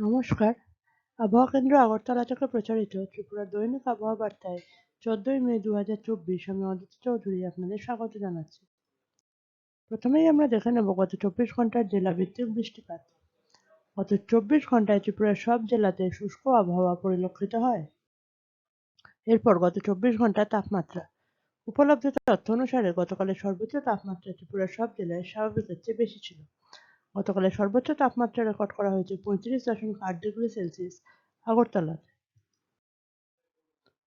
নমস্কার। আবহাওয়া কেন্দ্র আগরতলা থেকে প্রচারিত ত্রিপুরা দৈনিক আবহাওয়া বার্তায় চোদ্দই মে দু হাজার চব্বিশ আমি অদিতি চৌধুরী আপনাদের স্বাগত জানাচ্ছি। প্রথমেই আমরা দেখে নেব গত চব্বিশ ঘণ্টার জেলা ভিত্তিক বৃষ্টিপাত। গত চব্বিশ ঘন্টায় ত্রিপুরার সব জেলাতে শুষ্ক আবহাওয়া পরিলক্ষিত হয়। এরপর গত চব্বিশ ঘণ্টার তাপমাত্রা। উপলব্ধ তথ্য অনুসারে গতকালের সর্বোচ্চ তাপমাত্রা ত্রিপুরার সব জেলায় স্বাভাবিকের চেয়ে বেশি ছিল। গতকালের সর্বোচ্চ তাপমাত্রা রেকর্ড করা হয়েছে পঁয়ত্রিশ দশমিক আট ডিগ্রি সেলসিয়াস আগরতলাতে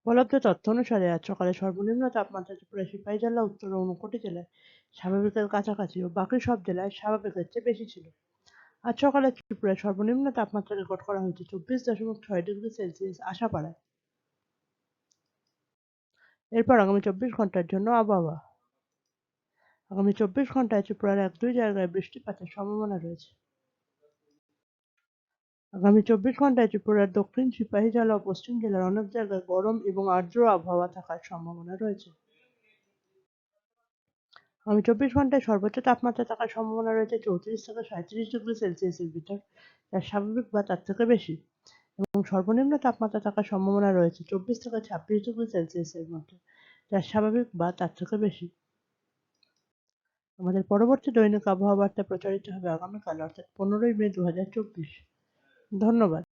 উপলব্ধ তথ্য অনুসারে আজ সকালে সর্বনিম্ন তাপমাত্রা ত্রিপুরা সিপাহীজলা উত্তর ও ঊনকোটি জেলায় স্বাভাবিকের কাছাকাছি ও বাকি সব জেলায় স্বাভাবিকের চেয়ে বেশি ছিল। আজ সকালে ত্রিপুরায় সর্বনিম্ন তাপমাত্রা রেকর্ড করা হয়েছে চব্বিশ দশমিক ছয় ডিগ্রি সেলসিয়াস আশাপাড়ায়। এরপর আগামী চব্বিশ ঘণ্টার জন্য আবহাওয়া। আগামী চব্বিশ ঘন্টায় ত্রিপুরার এক দুই জায়গায় বৃষ্টিপাতের সম্ভাবনা রয়েছে। আগামী চব্বিশ ঘন্টায় ত্রিপুরার দক্ষিণ সিপাহীজলা ও পশ্চিম জেলার অনেক জায়গায় গরম এবং আর্দ্র আবহাওয়া থাকার সম্ভাবনা রয়েছে। আগামী চব্বিশ ঘন্টায় সর্বোচ্চ তাপমাত্রা থাকার সম্ভাবনা রয়েছে চৌত্রিশ থেকে সাঁত্রিশ ডিগ্রি সেলসিয়াসের ভিতর, যা স্বাভাবিক বা তার থেকে বেশি, এবং সর্বনিম্ন তাপমাত্রা থাকার সম্ভাবনা রয়েছে চব্বিশ থেকে ছাব্বিশ ডিগ্রি সেলসিয়াসের মধ্যে, যা স্বাভাবিক বা তার থেকে বেশি। আমাদের পরবর্তী দৈনিক আবহাওয়া বার্তা প্রচারিত হবে আগামীকাল, অর্থাৎ পনেরোই মে দু হাজার চব্বিশ। ধন্যবাদ।